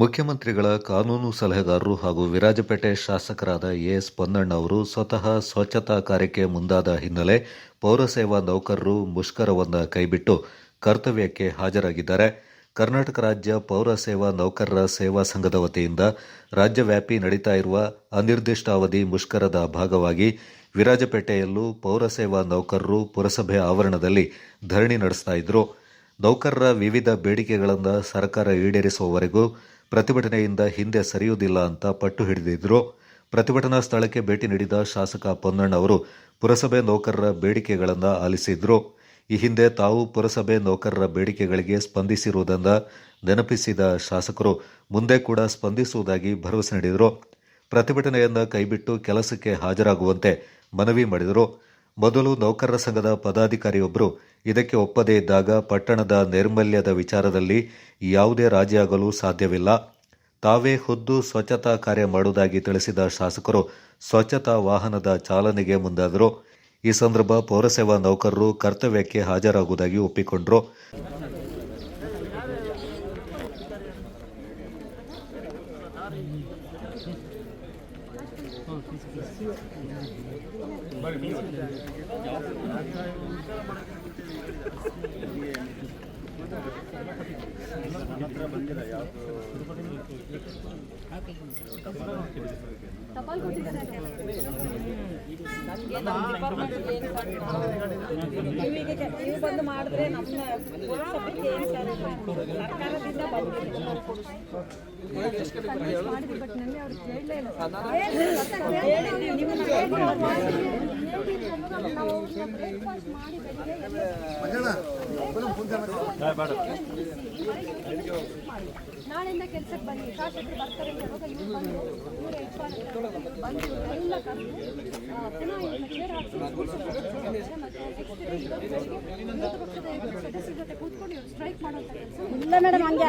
ಮುಖ್ಯಮಂತ್ರಿಗಳ ಕಾನೂನು ಸಲಹೆಗಾರರು ಹಾಗೂ ವಿರಾಜಪೇಟೆ ಶಾಸಕರಾದ ಎಎಸ್ ಪೊನ್ನಣ್ಣ ಅವರು ಸ್ವತಃ ಸ್ವಚ್ಛತಾ ಕಾರ್ಯಕ್ಕೆ ಮುಂದಾದ ಹಿನ್ನೆಲೆ ಪೌರಸೇವಾ ನೌಕರರು ಮುಷ್ಕರವನ್ನ ಕೈಬಿಟ್ಟು ಕರ್ತವ್ಯಕ್ಕೆ ಹಾಜರಾಗಿದ್ದಾರೆ. ಕರ್ನಾಟಕ ರಾಜ್ಯ ಪೌರ ಸೇವಾ ನೌಕರರ ಸೇವಾ ಸಂಘದ ವತಿಯಿಂದ ರಾಜ್ಯವ್ಯಾಪಿ ನಡೀತಾ ಇರುವ ಅನಿರ್ದಿಷ್ಟಾವಧಿ ಮುಷ್ಕರದ ಭಾಗವಾಗಿ ವಿರಾಜಪೇಟೆಯಲ್ಲೂ ಪೌರಸೇವಾ ನೌಕರರು ಪುರಸಭೆ ಆವರಣದಲ್ಲಿ ಧರಣಿ ನಡೆಸ್ತಾ ಇದ್ರು. ನೌಕರರ ವಿವಿಧ ಬೇಡಿಕೆಗಳನ್ನು ಸರ್ಕಾರ ಈಡೇರಿಸುವವರೆಗೂ ಪ್ರತಿಭಟನೆಯಿಂದ ಹಿಂದೆ ಸರಿಯುವುದಿಲ್ಲ ಅಂತ ಪಟ್ಟು ಹಿಡಿದಿದ್ರು. ಪ್ರತಿಭಟನಾ ಸ್ಥಳಕ್ಕೆ ಭೇಟಿ ನೀಡಿದ ಶಾಸಕ ಪೊನ್ನಣ್ಣ ಅವರು ಪುರಸಭೆ ನೌಕರರ ಬೇಡಿಕೆಗಳನ್ನು ಆಲಿಸಿದ್ರು. ಈ ಹಿಂದೆ ತಾವು ಪುರಸಭೆ ನೌಕರರ ಬೇಡಿಕೆಗಳಿಗೆ ಸ್ಪಂದಿಸಿರುವುದನ್ನು ನೆನಪಿಸಿದ ಶಾಸಕರು ಮುಂದೆ ಕೂಡ ಸ್ಪಂದಿಸುವುದಾಗಿ ಭರವಸೆ ನೀಡಿದರು. ಪ್ರತಿಭಟನೆಯನ್ನು ಕೈಬಿಟ್ಟು ಕೆಲಸಕ್ಕೆ ಹಾಜರಾಗುವಂತೆ ಮನವಿ ಮಾಡಿದರು. ಮೊದಲು ನೌಕರರ ಸಂಘದ ಪದಾಧಿಕಾರಿಯೊಬ್ಬರು ಇದಕ್ಕೆ ಒಪ್ಪದೇ ಇದ್ದಾಗ ಪಟ್ಟಣದ ನೈರ್ಮಲ್ಯದ ವಿಚಾರದಲ್ಲಿ ಯಾವುದೇ ರಾಜಿಯಾಗಲು ಸಾಧ್ಯವಿಲ್ಲ. ತಾವೇ ಖುದ್ದು ಸ್ವಚ್ಛತಾ ಕಾರ್ಯ ಮಾಡುವುದಾಗಿ ತಿಳಿಸಿದ ಶಾಸಕರು ಸ್ವಚ್ಛತಾ ವಾಹನದ ಚಾಲನೆಗೆ ಮುಂದಾದರು. ಈ ಸಂದರ್ಭ ಪೌರಸೇವಾ ನೌಕರರು ಕರ್ತವ್ಯಕ್ಕೆ ಹಾಜರಾಗುವುದಾಗಿ ಒಪ್ಪಿಕೊಂಡರು. ಟಪಾಲ್ ಕೊಟ್ಟಿದ್ದಾರೆ ನೀವು ಬಂದು ಮಾಡಿದ್ರೆ ನಮ್ಮ ಪುರಸಭೆಗೆ ಏನು ಸರ್ ಸರ್ಕಾರದಿಂದ ಬಂದಿದೆ ನಾಳೆಯಿಂದ ಕೆಲಸಕ್ಕೆ ಬನ್ನಿ. ಶಾಸಕರು ಬರ್ತಾರೆ ಅಂತ ಹೇಳುವಾಗ ಇವ್ರು ಬಂದು ಇವ್ರು ಬಂದು ಎಲ್ಲ ಕರೆದು ಪುನಃ ಇವ್ರನ್ನ ಚೇರ್ ಹಾಕ್ಸಿ ಮತ್ತೆ ಸದಸ್ಯರ ಜೊತೆ ಕೂತ್ಕೊಂಡು ಇವ್ರು ಸ್ಟ್ರೈಕ್ ಮಾಡುವಂತ ಕೆಲಸ. ಇಲ್ಲ ಮೇಡಮ್ ಹಂಗೆ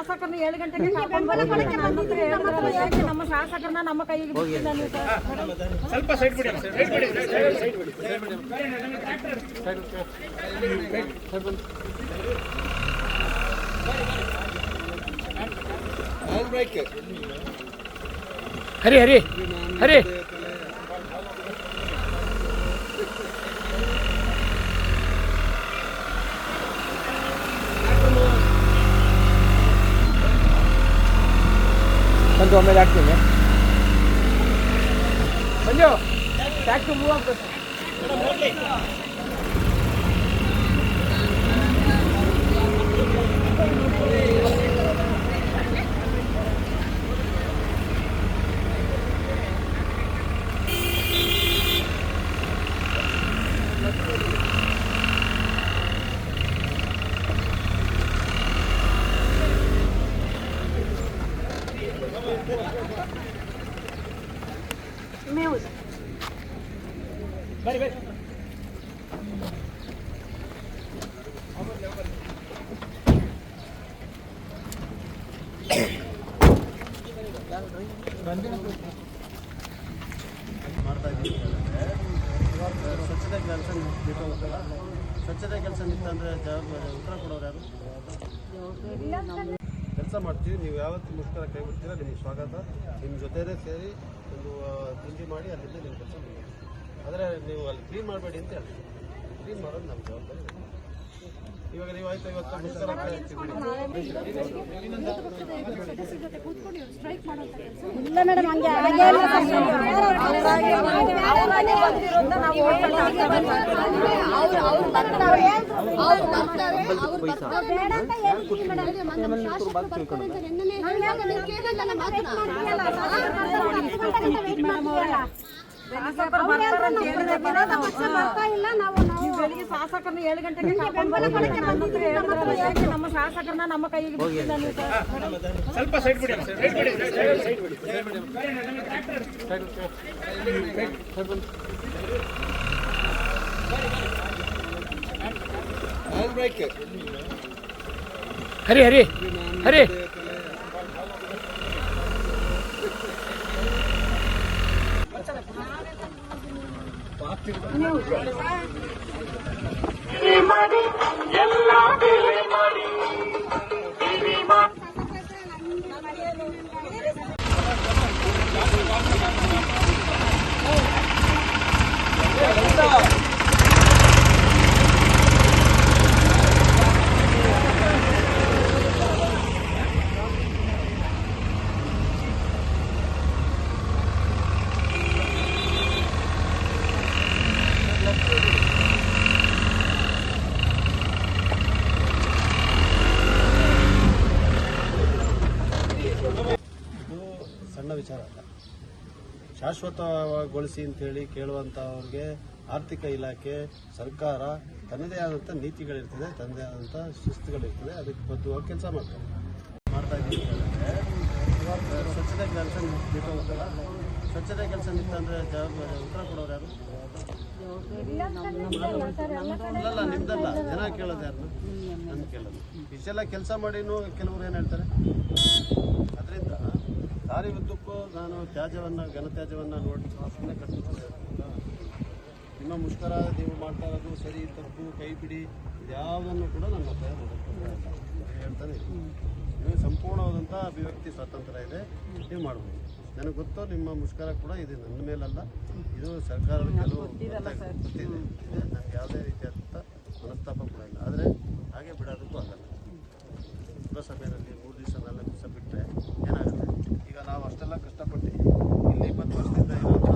ಶಾಸಕರನ್ನ ಏಳು ಗಂಟೆಗೆ ನಮ್ಮ ಶಾಸಕರನ್ನ ನಮ್ಮ ಕೈಗೆ ಬಿಟ್ಟಿಲ್ಲ ನೀವು sir? Hari Hari Hari. to move up. ಸ್ವಚ್ಛತೆ ಕೆಲಸ ಬೇಕಾಗುತ್ತಲ್ಲ ಸ್ವಚ್ಛತೆ ಕೆಲಸ ನಿಂತಂದ್ರೆ ಜವಾಬ್ದಾರಿ ಉತ್ತರ ಕೊಡೋರು ಯಾರು ಕೆಲಸ ಮಾಡ್ತೀವಿ, ನೀವು ಯಾವತ್ತು ಮುಷ್ಕರ ಕೈ ಬಿಡ್ತೀರಾ, ನಿಮಗೆ ಸ್ವಾಗತ. ನಿಮ್ಮ ಜೊತೆನೇ ಸೇರಿ ಒಂದು ತಿಂಡಿ ಮಾಡಿ ಅಲ್ಲಿಂದ ನೀವು ಕೆಲಸ ಮಾಡಿ ಆದರೆ ನೀವು ಅಲ್ಲಿ ಕ್ಲೀನ್ ಮಾಡಬೇಡಿ ಅಂತ ಹೇಳಿ ಕ್ಲೀನ್ ಮಾಡೋದು ನಮ್ಮ ಜವಾಬ್ದಾರಿ. ಇವಾಗ ನೀವು ಆಯ್ತು ಇವತ್ತು ಇಲ್ಲ ಮೇಡಮ್ ಹಂಗೆ ಬರ್ತಾ ಇಲ್ಲ ನಾವು ಬೆಳಿಗ್ಗೆ ಶಾಸಕರನ್ನ ಏಳು ಗಂಟೆಗೆ ನಮ್ಮ ಶಾಸಕರನ್ನ ನಮ್ಮ ಕೈಗೆ ಬಿಟ್ಟಿಲ್ಲ ನೀವು ಸ್ವಲ್ಪ ಸೈಡ್ ಬಿಡಿ ಸೈಡ್ ಬಿಡಿ ಸೈಡ್ ಬಿಡಿ. ಹರಿ ಹರಿ ಹರಿ. மடி எல்லா விலை மடி Stop! ವಿಚಾರ ಅಲ್ಲ. ಶಾಶ್ವತಗೊಳಿಸಿ ಅಂತೇಳಿ ಕೇಳುವಂಥವ್ರಿಗೆ ಆರ್ಥಿಕ ಇಲಾಖೆ ಸರ್ಕಾರ ತನ್ನದೇ ಆದಂಥ ನೀತಿಗಳಿರ್ತದೆ ತನ್ನದೇ ಆದಂಥ ಶಿಸ್ತುಗಳಿರ್ತದೆ ಅದಕ್ಕೆ ಬದ್ಧವಾಗಿ ಕೆಲಸ ಮಾಡ್ತಾರೆ. ಮಾಡ್ತಾ ಇದ್ದೀವಿ ಸ್ವಚ್ಛತೆ ಕೆಲಸ ನಿಂತೋಗುತ್ತಲ್ಲ ಸ್ವಚ್ಛತೆ ಕೆಲಸ ನಿಂತಂದ್ರೆ ಜವಾಬ್ದಾರಿ ಉತ್ತರ ಕೊಡೋರು ಯಾರು? ಅಲ್ಲಲ್ಲ ನಿಮ್ದಲ್ಲ ಜನ ಕೇಳೋದು ಯಾರು? ನನ್ನ ಕೇಳೋದು. ಇಷ್ಟೆಲ್ಲ ಕೆಲಸ ಮಾಡಿನೂ ಕೆಲವರು ಏನು ಹೇಳ್ತಾರೆ? ದಾರಿ ಉದ್ದಕ್ಕೂ ನಾನು ತ್ಯಾಜ್ಯವನ್ನು ಘನತ್ಯಾಜ್ಯವನ್ನು ನೋಡಿ ಸುಮ್ಮನೆ ಕಟ್ಬಿಟ್ಟು ನಿಮ್ಮ ಮುಷ್ಕರ ನೀವು ಮಾಡ್ತಾ ಇರೋದು ಸರಿ ತಪ್ಪು ಕೈ ಬಿಡಿ ಇದ್ಯಾವುದನ್ನು ಕೂಡ ನನ್ನ ಹೇಳ್ತಾನೆ ನಿಮಗೆ ನೀವು ಸಂಪೂರ್ಣವಾದಂಥ ಅಭಿವ್ಯಕ್ತಿ ಸ್ವಾತಂತ್ರ್ಯ ಇದೆ. ನೀವು ಮಾಡ್ಬೋದು. ನನಗೆ ಗೊತ್ತು ನಿಮ್ಮ ಮುಷ್ಕರ ಕೂಡ ಇದು. ನನ್ನ ಮೇಲಲ್ಲ. ಇದು ಸರ್ಕಾರದ ಕೆಲವು ಗೊತ್ತಿದೆ. ಇದೆ. ನನಗೆ ಯಾವುದೇ ರೀತಿಯಾದಂಥ ಮನಸ್ತಾಪ ಕೂಡ ಇಲ್ಲ. ಆದರೆ ಹಾಗೆ ಬಿಡೋದಕ್ಕೂ ಆಗಲ್ಲ. ಪುರಸಭೆಯಲ್ಲಿ ಮೂರು ದಿವಸ ನಾಲ್ಕು ದಿವಸ ಬಿಟ್ಟರೆ ಏನಾಗುತ್ತೆ ಈಗ ನಾವು ಅಷ್ಟೆಲ್ಲ ಕಷ್ಟಪಟ್ಟು ಇಲ್ಲಿ ಇಪ್ಪತ್ತು ವರ್ಷದಿಂದ ಇರುವಂಥ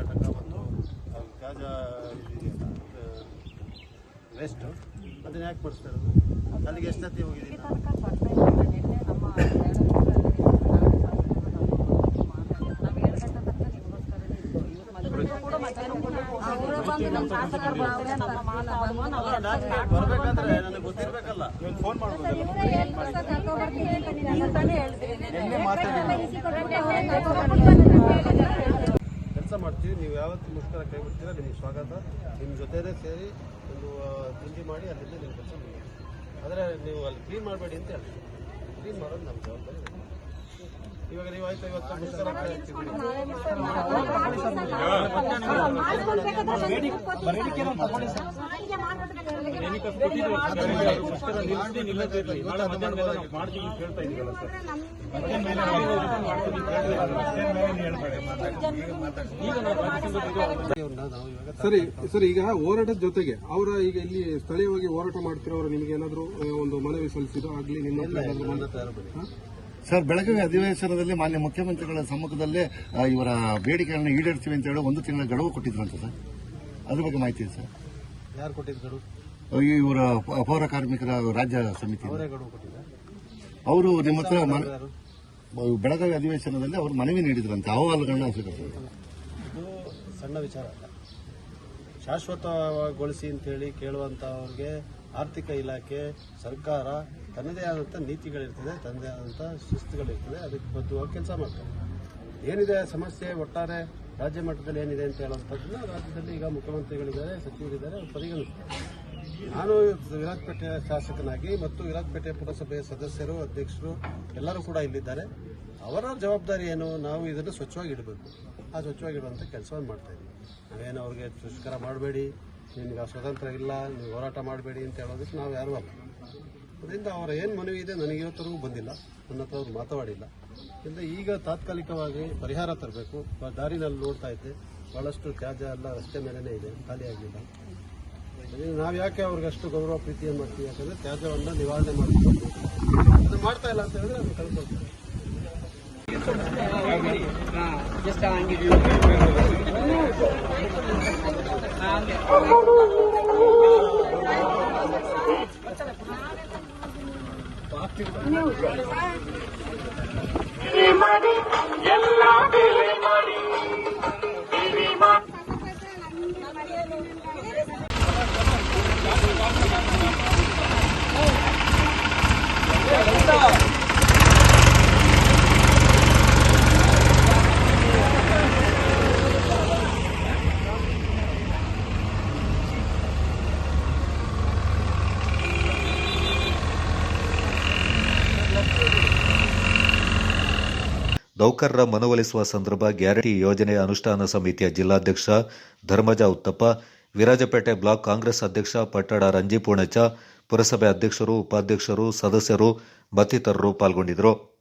ಘಟಕ ಮತ್ತು ಆ ತ್ಯಾಜ್ಯ ವೇಸ್ಟು ಅದನ್ನ ಯಾಕೆ ಮಾಡಿಸ್ತಾ ಇರೋದು. ಅಲ್ಲಿಗೆ ಎಷ್ಟು ಸತಿ ಹೋಗಿದ್ದೀನಿ ಬರ್ಬೇಕಂದ್ರೆ ಬರಬೇಕಾದ್ರೆ ನನಗೆ ಗೊತ್ತಿರಬೇಕಲ್ಲ. ಫೋನ್ ಮಾಡ್ಬೋದು. ಕೆಲಸ ಮಾಡ್ತೀವಿ ನೀವು ಯಾವತ್ತು ಮುಷ್ಕರ ಕೈ ಬಿಡ್ತೀರಾ ನಿಮಗೆ ಸ್ವಾಗತ ನಿಮ್ಮ ಜೊತೆನೇ ಸೇರಿ ಒಂದು ತಿಂಡಿ ಮಾಡಿ ಅಲ್ಲಿಂದ ನಿಮ್ಮ ಕೆಲಸ ಮಾಡಿ ಆದರೆ ನೀವು ಅಲ್ಲಿ ಕ್ಲೀನ್ ಮಾಡಬೇಡಿ ಅಂತ ಹೇಳಿ ಕ್ಲೀನ್ ಮಾಡೋದು ನಮ್ಮ ಜವಾಬ್ದಾರಿ ಇವಾಗ ನೀವು ಆಯ್ತು ಇವತ್ತು ಮುಷ್ಕರ ಕೈ ನಾವು ಇವಾಗ ಸರಿ. ಸರ್ ಈಗ ಹೋರಾಟದ ಜೊತೆಗೆ ಅವರ ಈಗ ಇಲ್ಲಿ ಸ್ಥಳೀಯವಾಗಿ ಹೋರಾಟ ಮಾಡ್ತಿರೋರು ನಿಮ್ಗೆ ಏನಾದ್ರು ಆ, ಒಂದು ಮನವಿ ಸಲ್ಲಿಸಿದ್ರು ಆಗ್ಲಿ ನಿಮ್ಮ ಹತ್ರ ಏನಾದ್ರು ಸರ್ ಬೆಳಗಾವಿ ಅಧಿವೇಶನದಲ್ಲಿ ಮಾನ್ಯ ಮುಖ್ಯಮಂತ್ರಿಗಳ ಸಮ್ಮುಖದಲ್ಲೇ ಆ, ಇವರ ಬೇಡಿಕೆಗಳನ್ನು ಈಡೇರಿಸ್ತೀವಿ ಅಂತ ಹೇಳಿ ಒಂದು ತಿಂಗಳ ಗಡುವು ಕೊಟ್ಟಿದ್ರಂತೆ ಸರ್. ಅದ್ರ ಬಗ್ಗೆ ಮಾಹಿತಿ ಇದೆ ಸರ್. ಯಾರು ಕೊಟ್ಟಿದ್ರು ಇವರ ಅಪೌರ ಪೌರ ಕಾರ್ಮಿಕರ ರಾಜ್ಯ ಸಮಿತಿ ಅವರೇ ನಿಮ್ಮ ಹತ್ರ ಬೆಳಗಾವಿ ಅಧಿವೇಶನದಲ್ಲಿ ಅವರು ಮನವಿ ನೀಡಿದ್ರಂತೆ. ಅಹವಾಲುಗಳನ್ನ ಸಣ್ಣ ವಿಚಾರ ಅಲ್ಲ. ಶಾಶ್ವತಗೊಳಿಸಿ ಅಂತೇಳಿ ಕೇಳುವಂಥವ್ರಿಗೆ ಆರ್ಥಿಕ ಇಲಾಖೆ ಸರ್ಕಾರ ತನ್ನದೇ ಆದಂಥ ನೀತಿಗಳಿರ್ತದೆ ತನ್ನದೇ ಆದಂಥ ಶಿಸ್ತುಗಳಿರ್ತದೆ. ಅದಕ್ಕೆ ಬದ್ಧವಾಗಿ ಕೆಲಸ ಮಾಡ್ತಾರೆ. ಏನಿದೆ ಸಮಸ್ಯೆ ಒಟ್ಟಾರೆ ರಾಜ್ಯ ಮಟ್ಟದಲ್ಲಿ ಏನಿದೆ ಅಂತ ಹೇಳುವಂಥದ್ದನ್ನ ರಾಜ್ಯದಲ್ಲಿ ಈಗ ಮುಖ್ಯಮಂತ್ರಿಗಳಿದ್ದಾರೆ, ಸಚಿವರಿದ್ದಾರೆ, ಅವ್ರು ಪರಿಗಣಿಸ್ತಾರೆ. ನಾನು ವಿರಾಜಪೇಟೆ ಶಾಸಕನಾಗಿ ಮತ್ತು ವಿರಾಜಪೇಟೆ ಪುರಸಭೆಯ ಸದಸ್ಯರು, ಅಧ್ಯಕ್ಷರು ಎಲ್ಲರೂ ಕೂಡ ಇಲ್ಲಿದ್ದಾರೆ. ಅವರ ಜವಾಬ್ದಾರಿ ಏನು? ನಾವು ಇದನ್ನು ಸ್ವಚ್ಛವಾಗಿ ಇಡಬೇಕು. ಆ ಸ್ವಚ್ಛವಾಗಿಡುವಂಥ ಕೆಲಸವನ್ನು ಮಾಡ್ತಾ ಇದ್ದೀವಿ. ನಾವೇನು ಅವ್ರಿಗೆ ದುಷ್ಕರ ಮಾಡಬೇಡಿ, ನಿಮ್ಗೆ ಸ್ವತಂತ್ರ ಇಲ್ಲ, ನೀವು ಹೋರಾಟ ಮಾಡಬೇಡಿ ಅಂತ ಹೇಳೋದಕ್ಕೆ ನಾವು ಯಾರೂ ಅಲ್ಲ. ಅದರಿಂದ ಅವರ ಏನು ಮನವಿ ಇದೆ ನನಗೆ ಇವತ್ತರೆಗೂ ಬಂದಿಲ್ಲ. ನನ್ನ ಹತ್ರ ಅವ್ರು ಮಾತಾಡಿಲ್ಲ ಇಲ್ಲ ಈಗ ತಾತ್ಕಾಲಿಕವಾಗಿ ಪರಿಹಾರ ತರಬೇಕು. ದಾರಿನಲ್ಲಿ ನೋಡ್ತಾ ಇದ್ದೆ. ಭಾಳಷ್ಟು ತ್ಯಾಜ್ಯ ಎಲ್ಲ ರಸ್ತೆ ಮೇಲೇ ಇದೆ. ಖಾಲಿ ಆಗಿಲ್ಲ ನಾವು ಯಾಕೆ ಅವ್ರಿಗಷ್ಟು ಗೌರವ ಪ್ರೀತಿಯನ್ನು ಮಾಡ್ತೀವಿ? ಯಾಕಂದರೆ ತ್ಯಾಜ್ಯವನ್ನು ನಿವಾರಣೆ ಮಾಡಿಕೊಂಡು ಅದು ಮಾಡ್ತಾ ಇಲ್ಲ ಅಂತ ಹೇಳಿದ್ರೆ ಅದನ್ನು ಕಳ್ಕೊಳ್ತೀವಿ ಹಾಂ Let's go. ನೌಕರರ ಮನವೊಲಿಸುವ ಸಂದರ್ಭ ಗ್ಯಾರಂಟಿ ಯೋಜನೆ ಅನುಷ್ಠಾನ ಸಮಿತಿಯ ಜಿಲ್ಲಾಧ್ಯಕ್ಷ ಧರ್ಮಜ ಉತ್ತಪ್ಪ, ವಿರಾಜಪೇಟೆ ಬ್ಲಾಕ್ ಕಾಂಗ್ರೆಸ್ ಅಧ್ಯಕ್ಷ ಪಟ್ಟಣ ರಂಜಿಪೂಣಚ ಪುರಸಭೆ ಅಧ್ಯಕ್ಷರು, ಉಪಾಧ್ಯಕ್ಷರು, ಸದಸ್ಯರು ಮತ್ತಿತರರು ಪಾಲ್ಗೊಂಡಿದ್ದರು.